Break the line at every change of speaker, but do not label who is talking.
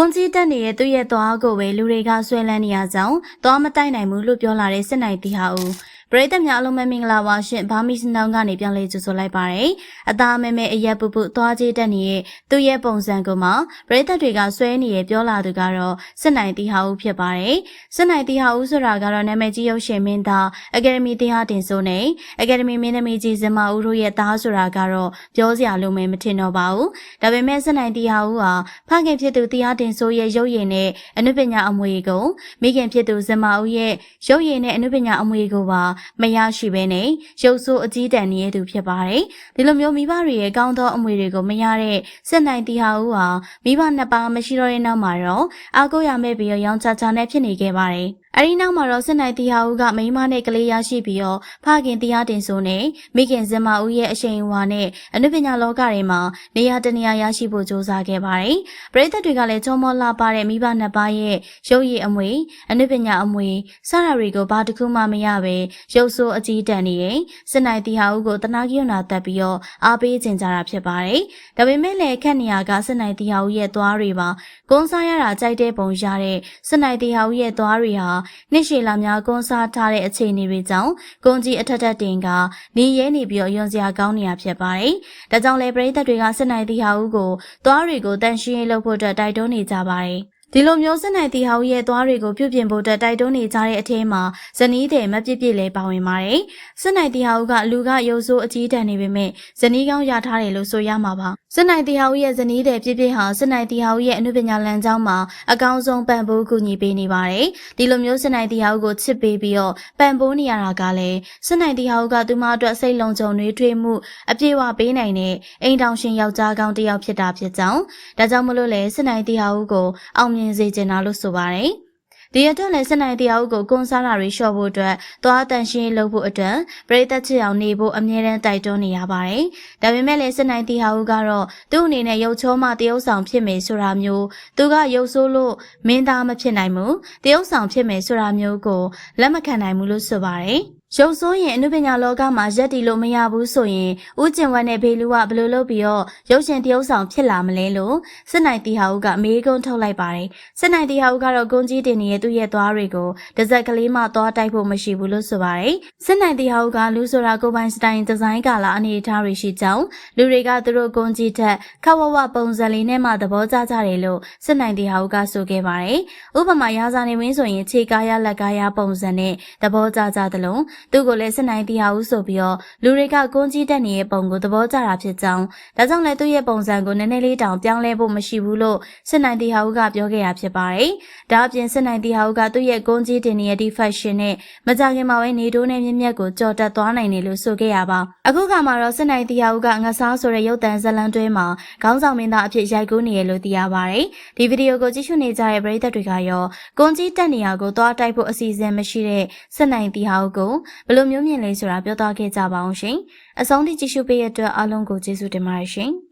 ကွန်ကြီးတက်နေတဲ့သူ့ရဲ့သွားကိုပဲလူတွေကဆွဲလန်းနေရကြောင်းသွားမတိုက်နိုင်ဘူးလို့ပြောလာတဲ့စစ်နိုင်တီဟာဦး ပရိသတ်များအလုံးမမင်္ဂလာပါရှင်ဘာမီစနောင်းကနေပြန်လေးကြိုဆိုလိုက်ပါတယ်အသားမဲမဲအရက်ပူပူသွားကြီးတက်နေတဲ့သူ့ရဲ့ပုံစံကိုမှပရိသတ်တွေကဆွဲနေရပြောလာသူကတော့စစ်နိုင်တီဟာဦးဖြစ်ပါတယ်စစ်နိုင်တီဟာဦးဆိုတာကတော့နာမည်ကြီးရုပ်ရှင်မင်းသားအကယ်ဒမီတရားတင်ဆိုနေအကယ်ဒမီမင်းသမီးကြီးစင်မဦးတို့ရဲ့သားဆိုတာကတော့ပြောစရာလုံးမဲမထင်တော့ပါဘူးဒါပေမဲ့စစ်နိုင်တီဟာဦးဟာဖခင်ဖြစ်သူတရားတင်ဆိုရဲ့ရုပ်ရည်နဲ့အနုပညာအမွေကိုမိခင်ဖြစ်သူစင်မဦးရဲ့ရုပ်ရည်နဲ့အနုပညာအမွေကိုပါမရရှိဘဲနဲ့ရုပ်ဆိုးအကြီးတန်းနေတဲ့သူဖြစ်ပါတယ်။ဒီလိုမျိုးမိဘတွေရဲ့ကောင်းသောအမွေတွေကိုမရတဲ့စစ်နိုင်တီဟာဦးဟာမိဘနှစ်ပါးမရှိတော့တဲ့နောက်မှာတော့အာကိုရမဲ့ပြီးရောင်ချာချာနဲ့ဖြစ်နေခဲ့ပါတယ်။အဲဒီနောက်မှာတော့စစ်နိုင်တီဟာဦးကမိန်းမနဲ့ကလေးရရှိပြီးတော့ဖခင်တရားတင်ဆိုနဲ့မိခင်စင်မဦးရဲ့အရှိန်အဝါနဲ့အနုပညာလောကတွေမှာနေရာတနေရာရရှိဖို့ကြိုးစားခဲ့ပါတယ်။ပရိသတ်တွေကလည်းချောမောလာပါတဲ့မိဘနှစ်ပါးရဲ့ရုပ်ရည်အမွေအနုပညာအမွေစတာတွေကိုဘာတစ်ခုမှမရပဲရုပ်ဆိုးအကြီးတန်းနေရင်စစ်နိုင်တီဟာဦးကိုတနာကိယနာတက်ပြီးတော့အားပေးခြင်းကြတာဖြစ်ပါတယ်။ဒါပေမဲ့လည်းခက်နေရကစစ်နိုင်တီဟာဦးရဲ့သွားတွေပါကုန်းစားရတာကြိုက်တဲ့ပုံရတဲ့စစ်နိုင်တီဟာဦးရဲ့သွားတွေဟာနှစ်ရှည်လာများကွန်ဆာထားတဲ့အခြေအနေတွေကြောင့်ကွန်ကြီးအထက်ထက်တင်ကနေရဲနေပြီးတော့ယွန်စရာကောင်းနေရဖြစ်ပါတယ်။ဒါကြောင့်လည်းပရိသတ်တွေကစစ်နိုင်တီဟာဦးကိုသွားတွေကိုတန်ရှင်းရေးလုပ်ဖို့အတွက်တိုက်တွန်းနေကြပါတယ်။ ဒီလိုမျိုးစစ်နိုင်တီဟာဦးရဲ့သွားတွေကိုပြုပြင်ဖို့အတွက်တိုက်တွန်းနေကြတဲ့အထင်းမှာဇနီးတဲ့မပြစ်ပြစ်လဲပါဝင်ပါတယ်။စစ်နိုင်တီဟာဦးကလူကရုပ်ဆိုးအကြီးတန်းနေပေမဲ့ဇနီးကောင်းရထားတယ်လို့ဆိုရမှာပါ။စစ်နိုင်တီဟာဦးရဲ့ဇနီးတဲ့ပြစ်ပြစ်ဟာစစ်နိုင်တီဟာဦးရဲ့အမှုပညာလမ်းကြောင်းမှာအကောင်းဆုံးပံ့ပိုးကူညီပေးနေပါတယ်။ဒီလိုမျိုးစစ်နိုင်တီဟာဦးကိုချစ်ပေးပြီးတော့ပံ့ပိုးနေရတာကလည်းစစ်နိုင်တီဟာဦးကသူမအတွက်စိတ်လုံးကြုံနှွေးထွေးမှုအပြည့်အဝပေးနိုင်တဲ့အိမ်တောင်ရှင်ယောက်ျားကောင်းတစ်ယောက်ဖြစ်တာဖြစ်ကြောင်းဒါကြောင့်မလို့လဲစစ်နိုင်တီဟာဦးကိုအောင်မြင်စေချင်တာလို့ဆိုပါတယ်။ဒီအတွက်လည်းစနိုင်တရားဥကိုကွန်ဆာလာတွေလျှော့ဖို့အတွက်သွားတန်ရှင်းလုပ်ဖို့အတွက်ပရိသတ်ချစ်အောင်နေဖို့အမြဲတမ်းတိုက်တွန်းနေရပါတယ်။ဒါပေမဲ့လည်းစနိုင်တရားဥကတော့သူ့အနေနဲ့ရုပ်ချောမှတရုပ်ဆောင်ဖြစ်မယ်ဆိုတာမျိုးသူကရုပ်ဆိုးလို့မင်းသားမဖြစ်နိုင်ဘူးတရုပ်ဆောင်ဖြစ်မယ်ဆိုတာမျိုးကိုလက်မခံနိုင်ဘူးလို့ဆိုပါတယ်။ ရုပ်ဆိုးရင်အနုပညာလောကမှာရက်တီလို့မရဘူးဆိုရင်ဦးကျင်ဝတ်နဲ့ဘေလူကဘယ်လိုလုပ်ပြီးတော့ရုပ်ရှင်တရုပ်ဆောင်ဖြစ်လာမလဲလို့စစ်နိုင်တီဟာဦးကမေးခွန်းထုတ်လိုက်ပါတယ်စစ်နိုင်တီဟာဦးကတော့ဂုံကြီးတင်နေတဲ့သူ့ရဲ့သွားတွေကိုတစ်စက်ကလေးမှသွားတိုက်ဖို့မရှိဘူးလို့ဆိုပါတယ်စစ်နိုင်တီဟာဦးကလူဆိုတာကိုပိုင်စတိုင်ဒီဇိုင်းကာလာအနေအထားတွေရှိကြောင်းလူတွေကသူတို့ဂုံကြီးထက်ခဝဝပုံစံလေးနဲ့မှသဘောကျကြတယ်လို့စစ်နိုင်တီဟာဦးကဆိုခဲ့ပါတယ်ဥပမာရာဇာနေဝင်းဆိုရင်ခြေကားရလက်ကားရပုံစံနဲ့သဘောကျကြသလိုသူ့ကိုလည်းစစ်နိုင်တီဟာဦးဆိုပြီးတော့လူတွေကကွန်းကြီးတက်နေတဲ့ပုံကိုသဘောကျတာဖြစ်ကြောင်းဒါကြောင့်လည်းသူ့ရဲ့ပုံစံကိုနည်းနည်းလေးတောင်ပြောင်းလဲဖို့မရှိဘူးလို့စစ်နိုင်တီဟာဦးကပြောခဲ့တာဖြစ်ပါတယ်။ဒါအပြင်စစ်နိုင်တီဟာဦးကသူ့ရဲ့ကွန်းကြီးတင်နေတဲ့ဒီ fashion နဲ့မကြခင်မှာပဲနေတိုးနဲ့မြင့်မြတ်ကိုကြော်တက်သွားနိုင်တယ်လို့ဆိုခဲ့ရပါအခုခါမှာတော့စစ်နိုင်တီဟာဦးကငစားဆိုတဲ့ရုပ်တံဇလံတွဲမှာခေါင်းဆောင်မင်းသားအဖြစ်ရိုက်ကူးနေရလို့သိရပါတယ်။ဒီဗီဒီယိုကိုကြည့်ရှုနေကြတဲ့ပရိသတ်တွေကရောကွန်ကြီးတက်နေရကိုသွားတိုက်ဖို့အစီအစဉ်မရှိတဲ့စစ်နိုင်တီဟာဦးကိုဘယ်လိုမျိုးမြင်လဲဆိုတာပြောသွားခဲ့ကြပါအောင်ရှင်။အဆုံးထိကြည့်ရှုပေးရတဲ့အတွက်အားလုံးကိုကျေးဇူးတင်ပါတယ်ရှင်။